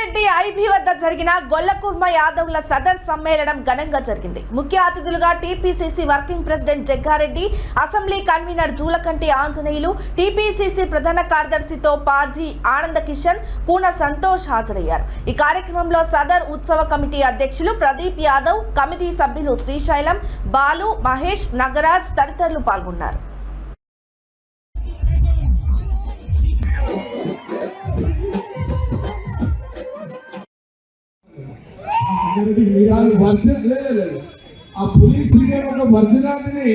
Sangareddy IB వద్ద జరిగిన గొల్లకుర్మ యాదవ్ల సదర్ సమ్మేళనం ఘనంగా జరిగింది. ముఖ్య అతిథులుగా TPCC working president Jaggareddy assembly convener Julakanti Anjaneyulu TPCC ప్రధాన కార్యదర్శితో పాజీ ఆనంద కిషన్ కూన సంతోష్ హాజరయ్యారు. ఈ కార్యక్రమంలో సదర్ ఉత్సవ కమిటీ అధ్యక్షులు ప్రదీప్ యాదవ్ కమిటీ సభ్యులు శ్రీశైలం బాలు మహేష్ నగరాజ్ తదితరులు పాల్గొన్నారు. వర్జన్ లేదు లేదు ఆ పోలీస్ సీనియర్ ఒక వర్జనాన్ని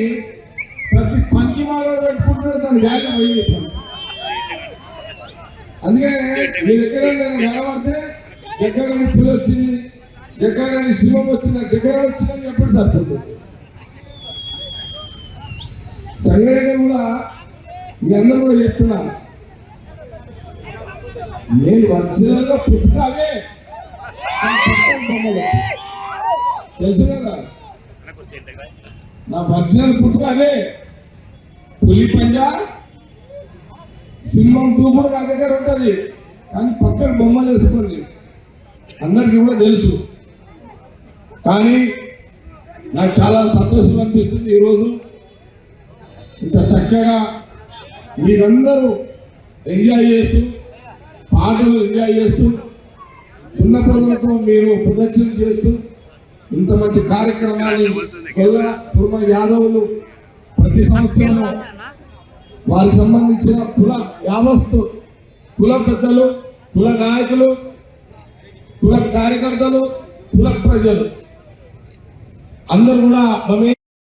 ప్రతి పనికి మాలో పెట్టుకుంటున్నాడు దాని వాల్యూ పోయింది అందుకే మీ దగ్గర నేను కనబడితే దగ్గర పులి వచ్చింది దగ్గర శివం వచ్చింది దగ్గర వచ్చిందని ఎప్పుడు సరిపోతుంది. సంగారెడ్డి కూడా మీ అందరూ కూడా చెప్తున్నా నేను ఒరిజినల్ పుట్టుతావే. తెలుసు కదా నా ఒరిజినల్ పుట్టుక అదే. పులి పంజా సింహం దూకుడు నా దగ్గర ఉంటుంది. కానీ పక్కన బొమ్మలు వేసుకోండి అందరికీ కూడా తెలుసు. కానీ నాకు చాలా సంతోషం అనిపిస్తుంది ఈరోజు ఇంత చక్కగా మీరందరూ ఎంజాయ్ చేస్తూ పాటలు ఎంజాయ్ చేస్తూ దున్నపోతులతో మీరు ప్రదర్శన చేస్తూ ఇంత మంచి కార్యక్రమాన్ని గొల్ల కుర్మ యాదవులు ప్రతి సంవత్సరం వారికి సంబంధించిన కుల యావస్తు కుల పెద్దలు కుల నాయకులు కుల కార్యకర్తలు కుల ప్రజలు. అందరూ కూడా